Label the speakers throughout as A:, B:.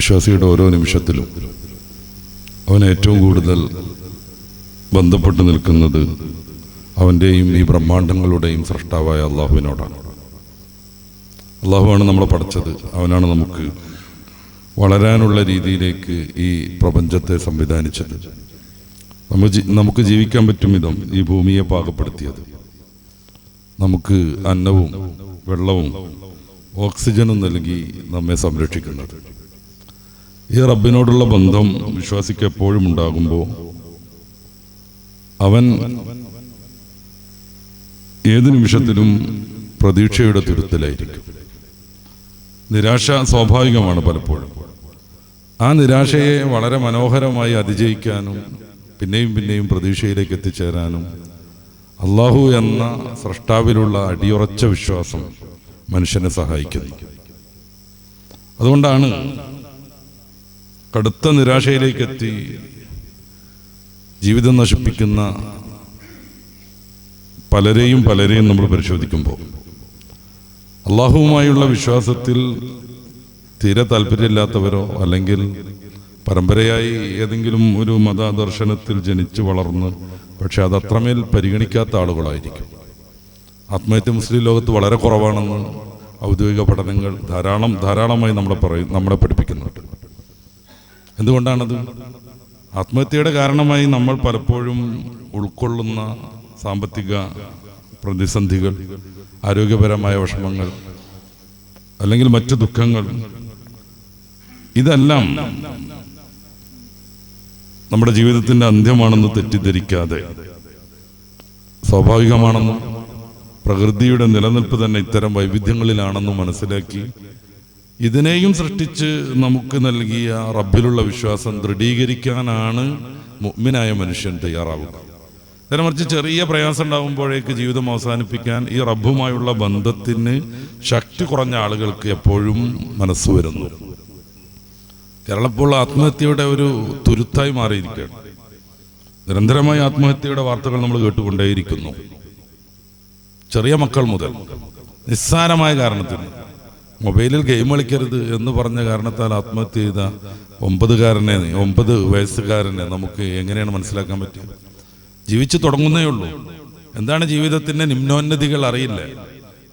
A: വിശ്വാസിയുടെ ഓരോ നിമിഷത്തിലും അവൻ ഏറ്റവും കൂടുതൽ ബന്ധപ്പെട്ട് നിൽക്കുന്നത് അവന്റെയും ഈ ബ്രഹ്മാണ്ടങ്ങളുടെയും സൃഷ്ടാവായ അള്ളാഹുവിനോടാണ്. അള്ളാഹുവാണ് നമ്മളെ പഠിച്ചത്. അവനാണ് നമുക്ക് വളരാനുള്ള രീതിയിലേക്ക് ഈ പ്രപഞ്ചത്തെ സംവിധാനിച്ചത്. നമുക്ക് നമുക്ക് ജീവിക്കാൻ പറ്റും വിധം ഈ ഭൂമിയെ പാകപ്പെടുത്തിയത്. നമുക്ക് അന്നവും വെള്ളവും ഓക്സിജനും നൽകി നമ്മെ സംരക്ഷിക്കുന്നത്. ഈ റബ്ബിനോടുള്ള ബന്ധം വിശ്വാസിക്ക് എപ്പോഴും ഉണ്ടാകുമ്പോൾ അവൻ ഏത് നിമിഷത്തിലും പ്രതീക്ഷയുടെ തുരുത്തിലായിരിക്കും. നിരാശ സ്വാഭാവികമാണ് പലപ്പോഴും. ആ നിരാശയെ വളരെ മനോഹരമായി അതിജയിക്കാനും പിന്നെയും പിന്നെയും പ്രതീക്ഷയിലേക്ക് എത്തിച്ചേരാനും അള്ളാഹു എന്ന സൃഷ്ടാവിലുള്ള അടിയുറച്ച വിശ്വാസം മനുഷ്യനെ സഹായിക്കുന്നു. അതുകൊണ്ടാണ് കടുത്ത നിരാശയിലേക്ക് എത്തി ജീവിതം നശിപ്പിക്കുന്ന പലരെയും പലരെയും നമ്മൾ പരിശോധിക്കുമ്പോൾ. അള്ളാഹുവുമായുള്ള വിശ്വാസത്തിൽ തീരെ താല്പര്യമില്ലാത്തവരോ അല്ലെങ്കിൽ പരമ്പരയായി ഏതെങ്കിലും ഒരു മതദർശനത്തിൽ ജനിച്ചു വളർന്ന് പക്ഷെ അത് അത്രമേൽ പരിഗണിക്കാത്ത ആളുകളായിരിക്കും. ആത്മഹത്യ മുസ്ലിം ലോകത്ത് വളരെ കുറവാണെന്ന് ഔദ്യോഗിക പഠനങ്ങൾ ധാരാളം ധാരാളമായി നമ്മളെ പറയും നമ്മളെ പഠിപ്പിക്കുന്നുണ്ട്. എന്തുകൊണ്ടാണത്? ആത്മഹത്യയുടെ കാരണമായി നമ്മൾ പലപ്പോഴും ഉൾക്കൊള്ളുന്ന സാമ്പത്തിക പ്രതിസന്ധികൾ ആരോഗ്യപരമായ വിഷമങ്ങൾ അല്ലെങ്കിൽ മറ്റു ദുഃഖങ്ങൾ. ഇതെല്ലാം നമ്മുടെ ജീവിതത്തിന്റെ അന്ത്യമാണെന്ന് തെറ്റിദ്ധരിക്കാതെ സ്വാഭാവികമാണെന്നും പ്രകൃതിയുടെ നിലനിൽപ്പ് തന്നെ ഇത്തരം വൈവിധ്യങ്ങളിലാണെന്നും മനസ്സിലാക്കി ഇതിനെയും സൃഷ്ടിച്ച് നമുക്ക് നൽകിയ റബ്ബിലുള്ള വിശ്വാസം ദൃഢീകരിക്കാനാണ് മുഗ്മിനായ മനുഷ്യൻ തയ്യാറാവുക. നേരെ മറിച്ച് ചെറിയ പ്രയാസം ഉണ്ടാകുമ്പോഴേക്ക് ജീവിതം അവസാനിപ്പിക്കാൻ ഈ റബ്ബുമായുള്ള ബന്ധത്തിന് ശക്തി കുറഞ്ഞ ആളുകൾക്ക് എപ്പോഴും മനസ്സ് വരുന്നു. കേരളപ്പോൾ ആത്മഹത്യയുടെ ഒരു തുരുത്തായി മാറിയിരിക്കുകയാണ്. നിരന്തരമായി ആത്മഹത്യയുടെ വാർത്തകൾ നമ്മൾ കേട്ടുകൊണ്ടേയിരിക്കുന്നു. ചെറിയ മക്കൾ മുതൽ നിസ്സാരമായ കാരണത്തിന് മൊബൈലിൽ ഗെയിം കളിക്കരുത് എന്ന് പറഞ്ഞ കാരണത്താൽ ആത്മഹത്യ ചെയ്ത ഒമ്പതുകാരനെ ഒമ്പത് വയസ്സുകാരനെ നമുക്ക് എങ്ങനെയാണ് മനസ്സിലാക്കാൻ പറ്റുക? ജീവിച്ചു തുടങ്ങുന്നേ ഉള്ളൂ. എന്താണ് ജീവിതത്തിന്റെ നിമ്നോന്നതികൾ അറിയില്ല.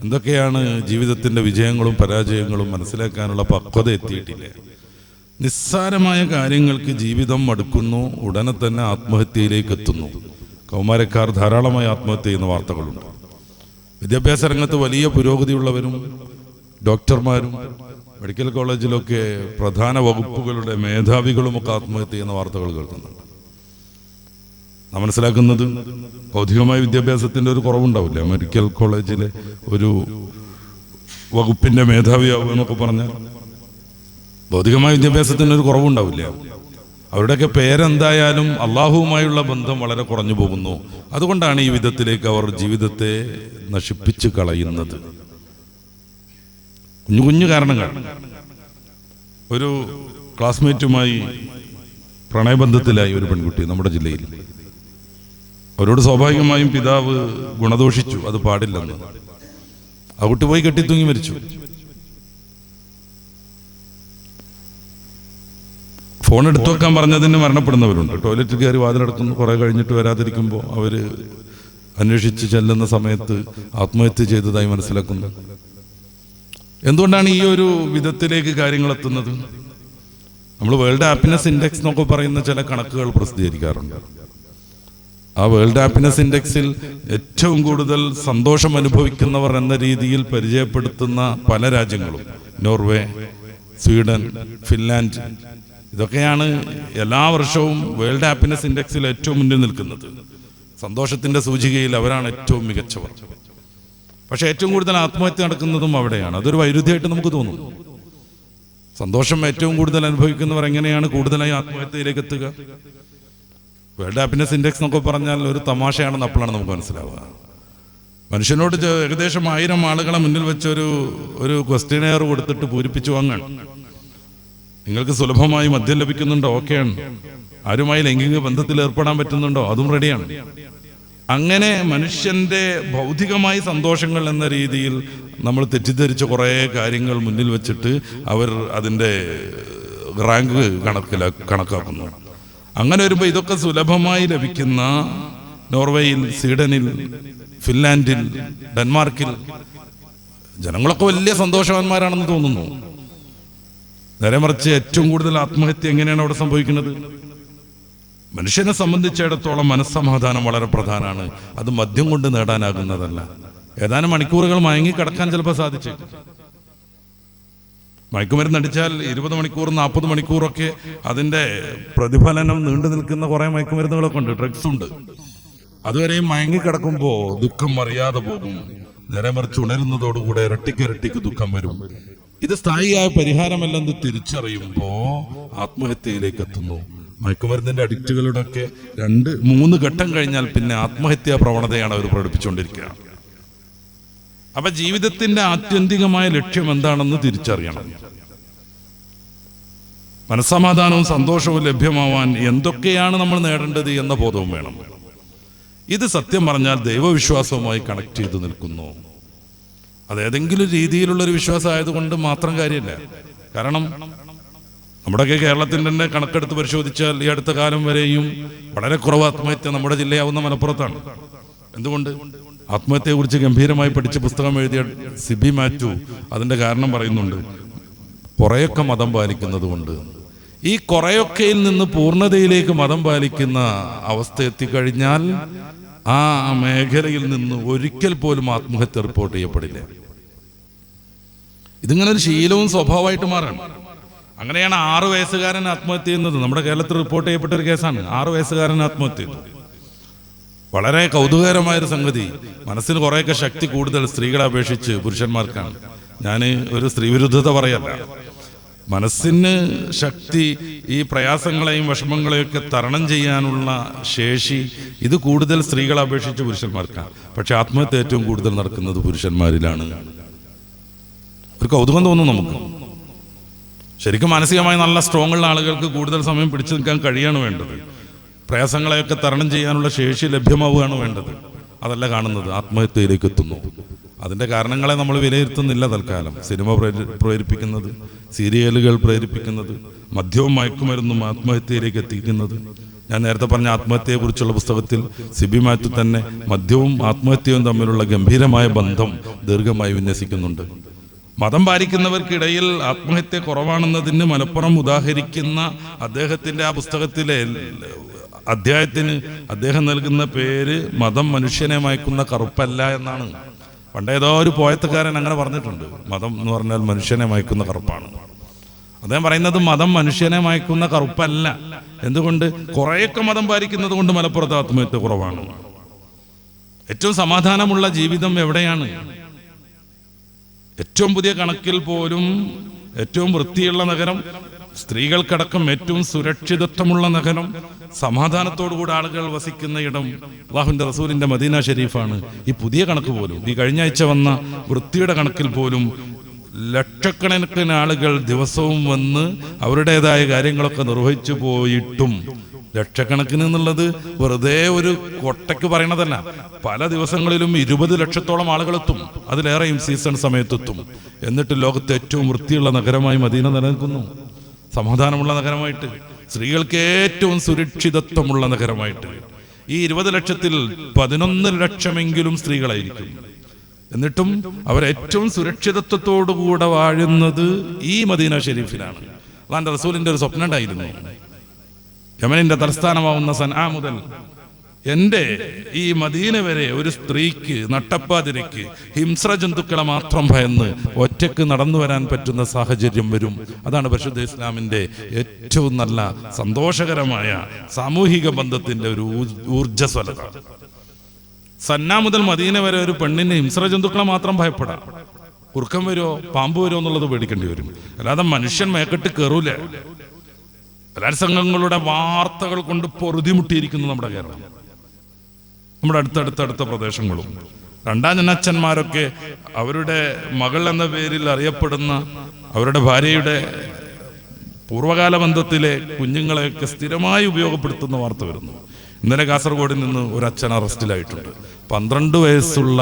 A: എന്തൊക്കെയാണ് ജീവിതത്തിന്റെ വിജയങ്ങളും പരാജയങ്ങളും മനസ്സിലാക്കാനുള്ള പക്വത എത്തിയിട്ടില്ല. നിസ്സാരമായ കാര്യങ്ങൾക്ക് ജീവിതം മടുക്കുന്നു ഉടനെ തന്നെ ആത്മഹത്യയിലേക്ക് എത്തുന്നു. കൗമാരക്കാർ ധാരാളമായി ആത്മഹത്യ ചെയ്യുന്ന വാർത്തകളുണ്ട്. വിദ്യാഭ്യാസ രംഗത്ത് വലിയ പുരോഗതിയുള്ളവരും ഡോക്ടർമാരും മെഡിക്കൽ കോളേജിലൊക്കെ പ്രധാന വകുപ്പുകളുടെ മേധാവികളുമൊക്കെ ആത്മഹത്യ ചെയ്യുന്ന വാർത്തകൾ കേൾക്കുന്നുണ്ട്. നാം മനസ്സിലാക്കുന്നത് ഭൗതികമായ വിദ്യാഭ്യാസത്തിന്റെ ഒരു കുറവുണ്ടാവില്ല. മെഡിക്കൽ കോളേജിലെ ഒരു വകുപ്പിന്റെ മേധാവിയാവുക എന്നൊക്കെ പറഞ്ഞാൽ ഭൗതികമായ വിദ്യാഭ്യാസത്തിന് ഒരു കുറവുണ്ടാവില്ല. അവരുടെയൊക്കെ പേരെന്തായാലും അള്ളാഹുവുമായുള്ള ബന്ധം വളരെ കുറഞ്ഞു പോകുന്നു. അതുകൊണ്ടാണ് ഈ വിധത്തിലേക്ക് അവർ ജീവിതത്തെ നശിപ്പിച്ച് കളയുന്നത്. കുഞ്ഞു കുഞ്ഞു കാരണങ്ങൾ. ഒരു ക്ലാസ്മേറ്റുമായി പ്രണയബന്ധത്തിലായി ഒരു പെൺകുട്ടി നമ്മുടെ ജില്ലയിൽ. അവരോട് സ്വാഭാവികമായും പിതാവ് ഗുണദോഷിച്ചു. അത് പാടില്ലെന്ന്. ആ കുട്ടി പോയി കെട്ടിത്തൂങ്ങി മരിച്ചു. ഫോൺ എടുത്തു വെക്കാൻ പറഞ്ഞതിന് മരണപ്പെടുന്നവരുണ്ട്. ടോയ്ലറ്റിൽ കയറി വാതിലടക്കുന്നു കുറെ കഴിഞ്ഞിട്ട് വരാതിരിക്കുമ്പോൾ അവർ അന്വേഷിച്ച് ചെല്ലുന്ന സമയത്ത് ആത്മഹത്യ ചെയ്തതായി മനസ്സിലാക്കുന്നു. എന്തുകൊണ്ടാണ് ഈ ഒരു വിധത്തിലേക്ക് കാര്യങ്ങൾ എത്തുന്നത്? നമ്മൾ വേൾഡ് ഹാപ്പിനെസ് ഇൻഡെക്സ് എന്നൊക്കെ പറയുന്ന ചില കണക്കുകൾ പ്രസിദ്ധീകരിക്കാറുണ്ട്. ആ വേൾഡ് ഹാപ്പിനെസ് ഇൻഡെക്സിൽ ഏറ്റവും കൂടുതൽ സന്തോഷം അനുഭവിക്കുന്നവർ എന്ന രീതിയിൽ പരിചയപ്പെടുത്തുന്ന പല രാജ്യങ്ങളും. Norway Sweden Finland. ഇതൊക്കെയാണ് എല്ലാ വർഷവും വേൾഡ് ഹാപ്പിനെസ് ഇൻഡെക്സിൽ ഏറ്റവും മുന്നിൽ നിൽക്കുന്നത്. സന്തോഷത്തിന്റെ സൂചികയിൽ അവരാണ് ഏറ്റവും മികച്ചവർ. പക്ഷെ ഏറ്റവും കൂടുതൽ ആത്മഹത്യ നടക്കുന്നതും അവിടെയാണ്. അതൊരു വൈരുദ്ധ്യമായിട്ട് നമുക്ക് തോന്നും സന്തോഷം ഏറ്റവും കൂടുതൽ അനുഭവിക്കുന്നവർ എങ്ങനെയാണ് കൂടുതലായി ആത്മഹത്യയിലേക്ക് എത്തുക? വേൾഡ് ഹാപ്പിനെസ് ഇൻഡെക്സ് എന്നൊക്കെ പറഞ്ഞാൽ ഒരു തമാശയാണെന്ന് അപ്പോഴാണ് നമുക്ക് മനസ്സിലാവുക. മനുഷ്യനോട് ഏകദേശം ആയിരം ആളുകളെ മുന്നിൽ വെച്ചൊരു ഒരു ക്വസ്റ്റ്യനെയർ കൊടുത്തിട്ട് പൂരിപ്പിച്ചു വാങ്ങാൻ. നിങ്ങൾക്ക് സുലഭമായി മദ്യം ലഭിക്കുന്നുണ്ടോ? ഓക്കെയാണ്. ആരുമായി ലൈംഗിക ബന്ധത്തിൽ ഏർപ്പെടാൻ പറ്റുന്നുണ്ടോ? അതും റെഡിയാണ് അങ്ങനെ മനുഷ്യന്റെ ഭൗതികമായ സന്തോഷങ്ങൾ എന്ന രീതിയിൽ നമ്മൾ തെറ്റിദ്ധരിച്ച കുറേ കാര്യങ്ങൾ മുന്നിൽ വെച്ചിട്ട് അവർ അതിന്റെ റാങ്ക് കണക്കില കണക്കാക്കുന്നു. അങ്ങനെ വരുമ്പോൾ ഇതൊക്കെ സുലഭമായി ലഭിക്കുന്ന നോർവേയിൽ സ്വീഡനിൽ ഫിൻലാൻഡിൽ ഡെൻമാർക്കിൽ ജനങ്ങളൊക്കെ വലിയ സന്തോഷവാന്മാരാണെന്ന് തോന്നുന്നു. നേരെ മറിച്ച് ഏറ്റവും കൂടുതൽ ആത്മഹത്യ എങ്ങനെയാണ് അവിടെ സംഭവിക്കുന്നത്? മനുഷ്യനെ സംബന്ധിച്ചിടത്തോളം മനസ്സമാധാനം വളരെ പ്രധാനമാണ്. അത് മദ്യം കൊണ്ട് നേടാനാകുന്നതല്ല. ഏതാനും മണിക്കൂറുകൾ മയങ്ങി കിടക്കാൻ ചിലപ്പോൾ സാധിച്ചു. മയക്കുമരുന്ന് അടിച്ചാൽ ഇരുപത് മണിക്കൂർ നാൽപ്പത് മണിക്കൂറൊക്കെ അതിന്റെ പ്രതിഫലനം നീണ്ടു നിൽക്കുന്ന കുറെ മയക്കുമരുന്നുകളൊക്കെ ഉണ്ട് ഡ്രഗ്സ് ഉണ്ട്. അതുവരെയും മയങ്ങി കിടക്കുമ്പോൾ ദുഃഖം അറിയാതെ പോകും. നേരെ മറിച്ച് ഉണരുന്നതോടുകൂടെ ഇരട്ടിക്ക് ഇരട്ടിക്ക് ദുഃഖം വരും. ഇത് സ്ഥായിയായ പരിഹാരമല്ലെന്ന് തിരിച്ചറിയുമ്പോ ആത്മഹത്യയിലേക്ക് എത്തുന്നു. മയക്കുമരുന്നിന്റെ അഡിക്റ്റുകളുടെ ഒക്കെ രണ്ട് മൂന്ന് ഘട്ടം കഴിഞ്ഞാൽ പിന്നെ ആത്മഹത്യാ പ്രവണതയാണ് അവർ പ്രകടിപ്പിച്ചുകൊണ്ടിരിക്കുക. അപ്പൊ ജീവിതത്തിന്റെ ആത്യന്തികമായ ലക്ഷ്യം എന്താണെന്ന് തിരിച്ചറിയണം. മനസ്സമാധാനവും സന്തോഷവും ലഭ്യമാവാൻ എന്തൊക്കെയാണ് നമ്മൾ നേടേണ്ടത് എന്ന ബോധവും വേണം. ഇത് സത്യം പറഞ്ഞാൽ ദൈവവിശ്വാസവുമായി കണക്ട് ചെയ്ത് നിൽക്കുന്നു. അത് ഏതെങ്കിലും രീതിയിലുള്ള ഒരു വിശ്വാസം ആയതുകൊണ്ട് മാത്രം കാര്യമില്ല. കാരണം നമ്മുടെയൊക്കെ കേരളത്തിന്റെ തന്നെ കണക്കെടുത്ത് പരിശോധിച്ചാൽ ഈ അടുത്ത കാലം വരെയും വളരെ കുറവ് ആത്മഹത്യ നമ്മുടെ ജില്ലയാവുന്ന മലപ്പുറത്താണ്. എന്തുകൊണ്ട്? ആത്മഹത്യയെക്കുറിച്ച് ഗംഭീരമായി പഠിച്ച പുസ്തകം എഴുതിയ സിബി മാറ്റു അതിന്റെ കാരണം പറയുന്നുണ്ട്. കുറേയൊക്കെ മതം പാലിക്കുന്നത് കൊണ്ട് ഈ കുറേയൊക്കെയിൽ നിന്ന് പൂർണതയിലേക്ക് മതം പാലിക്കുന്ന അവസ്ഥ എത്തിക്കഴിഞ്ഞാൽ ആ മേഖലയിൽ നിന്ന് ഒരിക്കൽ പോലും ആത്മഹത്യ റിപ്പോർട്ട് ചെയ്യപ്പെടില്ല. ഇതിങ്ങനെ ഒരു ശീലവും സ്വഭാവമായിട്ട് മാറാണ് അങ്ങനെയാണ് ആറ് വയസ്സുകാരൻ ആത്മഹത്യ ചെയ്യുന്നത്. നമ്മുടെ കേരളത്തിൽ റിപ്പോർട്ട് ചെയ്യപ്പെട്ട ഒരു കേസാണ്. ആറ് വയസ്സുകാരൻ ആത്മഹത്യ ചെയ്തു. വളരെ കൗതുകകരമായൊരു സംഗതി. മനസ്സിന് കുറേയൊക്കെ ശക്തി കൂടുതൽ സ്ത്രീകളെ അപേക്ഷിച്ച് പുരുഷന്മാർക്കാണ്. ഞാൻ ഒരു സ്ത്രീവിരുദ്ധത പറയല്ല. മനസ്സിന് ശക്തി ഈ പ്രയാസങ്ങളെയും വിഷമങ്ങളെയും ഒക്കെ തരണം ചെയ്യാനുള്ള ശേഷി ഇത് കൂടുതൽ സ്ത്രീകളെ അപേക്ഷിച്ച് പുരുഷന്മാർക്കാണ്. പക്ഷെ ആത്മഹത്യ ഏറ്റവും കൂടുതൽ നടക്കുന്നത് പുരുഷന്മാരിലാണ്. ഒരു കൗതുകം തോന്നും നമുക്ക്. ശരിക്കും മാനസികമായി നല്ല സ്ട്രോങ് ഉള്ള ആളുകൾക്ക് കൂടുതൽ സമയം പിടിച്ചു നിൽക്കാൻ കഴിയാണ് വേണ്ടത്. പ്രയാസങ്ങളെയൊക്കെ തരണം ചെയ്യാനുള്ള ശേഷി ലഭ്യമാവുകയാണ് വേണ്ടത്. അതല്ല കാണുന്നത് ആത്മഹത്യയിലേക്ക് എത്തുന്നു. അതിന്റെ കാരണങ്ങളെ നമ്മൾ വിലയിരുത്തുന്നില്ല തൽക്കാലം. സിനിമ പ്രേരി- പ്രേരിപ്പിക്കുന്നത് സീരിയലുകൾ പ്രേരിപ്പിക്കുന്നത് മദ്യവും മയക്കുമരുന്നും ആത്മഹത്യയിലേക്ക് എത്തിക്കുന്നത്. ഞാൻ നേരത്തെ പറഞ്ഞ ആത്മഹത്യയെക്കുറിച്ചുള്ള പുസ്തകത്തിൽ സിബി മാത്യു തന്നെ മദ്യവും ആത്മഹത്യയും തമ്മിലുള്ള ഗംഭീരമായ ബന്ധം ദീർഘമായി വിന്യസിക്കുന്നുണ്ട്. മതം പാലിക്കുന്നവർക്കിടയിൽ ആത്മഹത്യ കുറവാണെന്നതിന് മലപ്പുറം ഉദാഹരിക്കുന്ന അദ്ദേഹത്തിന്റെ ആ പുസ്തകത്തിലെ അധ്യായത്തിന് അദ്ദേഹം നൽകുന്ന പേര് മതം മനുഷ്യനെ മയക്കുന്ന കറുപ്പല്ല എന്നാണ്. പണ്ടേതോ ഒരു പോയത്തുകാരൻ അങ്ങനെ പറഞ്ഞിട്ടുണ്ട്. മതം എന്ന് പറഞ്ഞാൽ മനുഷ്യനെ മയക്കുന്ന കറുപ്പാണ്. അദ്ദേഹം പറയുന്നത് മതം മനുഷ്യനെ മയക്കുന്ന കറുപ്പല്ല. എന്തുകൊണ്ട്? കുറേയൊക്കെ മതം പാലിക്കുന്നത് കൊണ്ട് മലപ്പുറത്ത് ആത്മഹത്യ കുറവാണ്. ഏറ്റവും സമാധാനമുള്ള ജീവിതം എവിടെയാണ്? ഏറ്റവും പുതിയ കണക്കിൽ പോലും ഏറ്റവും വൃത്തിയുള്ള നഗരം സ്ത്രീകൾക്കടക്കം ഏറ്റവും സുരക്ഷിതത്വമുള്ള നഗരം സമാധാനത്തോടുകൂടി ആളുകൾ വസിക്കുന്ന ഇടം അള്ളാഹുവിന്റെ റസൂലിന്റെ മദീന ഷെരീഫാണ്. ഈ പുതിയ കണക്ക് പോലും ഈ കഴിഞ്ഞ ആഴ്ച വന്ന വൃത്തിയുടെ കണക്കിൽ പോലും ലക്ഷക്കണക്കിന് ആളുകൾ ദിവസവും വന്ന് അവരുടേതായ കാര്യങ്ങളൊക്കെ നിർവഹിച്ചു പോയിട്ടും ലക്ഷക്കണക്കിന് എന്നുള്ളത് വെറുതെ ഒരു കൊട്ടയ്ക്ക് പറയണതല്ല. പല ദിവസങ്ങളിലും ഇരുപത് ലക്ഷത്തോളം ആളുകൾ എത്തും. അതിലേറെയും സീസൺ സമയത്തെത്തും എന്നിട്ട് ലോകത്തെ ഏറ്റവും വൃത്തിയുള്ള നഗരമായി മദീന നിലനിൽക്കുന്നു. സമാധാനമുള്ള നഗരമായിട്ട്. സ്ത്രീകൾക്ക് ഏറ്റവും സുരക്ഷിതത്വമുള്ള നഗരമായിട്ട്. ഈ ഇരുപത് ലക്ഷത്തിൽ പതിനൊന്ന് ലക്ഷമെങ്കിലും സ്ത്രീകളായിരിക്കും. എന്നിട്ടും അവർ ഏറ്റവും സുരക്ഷിതത്വത്തോടുകൂടെ വാഴുന്നത് ഈ മദീന ഷെരീഫിലാണ്. അതാണ്ട് റസൂലിന്റെ ഒരു സ്വപ്നം ഉണ്ടായിരുന്നു. യമനിന്റെ തലസ്ഥാനമാവുന്ന സനാ മുതൽ എന്റെ ഈ മദീന വരെ ഒരു സ്ത്രീക്ക് നട്ടപ്പാതിരയ്ക്ക് ഹിംസ്ര ജന്തുക്കളെ മാത്രം ഭയന്ന് ഒറ്റയ്ക്ക് നടന്നു വരാൻ പറ്റുന്ന സാഹചര്യം വരും. അതാണ് പരിശുദ്ധ ഇസ്ലാമിന്റെ ഏറ്റവും നല്ല സന്തോഷകരമായ സാമൂഹിക ബന്ധത്തിന്റെ ഒരു ഊർജസ്വലത. സന്ന മുതൽ മദീന വരെ ഒരു പെണ്ണിന് ഹിംസ്ര ജന്തുക്കളെ മാത്രം ഭയപ്പെടാം. കുറുക്കം വരുമോ പാമ്പ് വരുമോ എന്നുള്ളത് പേടിക്കേണ്ടി വരും. അല്ലാതെ മനുഷ്യൻ മേക്കെട്ട് കയറൂല ബലാത്സംഗങ്ങളുടെ വാർത്തകൾ കൊണ്ട് പൊറുതിമുട്ടിയിരിക്കുന്നു നമ്മുടെ കേരളം. നമ്മുടെ അടുത്തടുത്തടുത്ത പ്രദേശങ്ങളും. രണ്ടാം ജനച്ഛന്മാരൊക്കെ അവരുടെ മകൾ എന്ന പേരിൽ അറിയപ്പെടുന്ന അവരുടെ ഭാര്യയുടെ പൂർവകാല ബന്ധത്തിലെ കുഞ്ഞുങ്ങളെയൊക്കെ സ്ഥിരമായി ഉപയോഗപ്പെടുത്തുന്ന വാർത്ത വരുന്നു. ഇന്നലെ കാസർഗോഡിൽ നിന്ന് ഒരു അച്ഛൻ അറസ്റ്റിലായിട്ടുണ്ട്. പന്ത്രണ്ട് വയസ്സുള്ള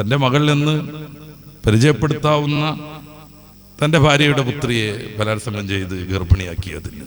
A: തന്റെ മകളിൽ നിന്ന് പരിചയപ്പെടുത്താവുന്ന തന്റെ ഭാര്യയുടെ പുത്രിയെ ബലാത്സംഗം ചെയ്ത് ഗർഭിണിയാക്കിയതിന്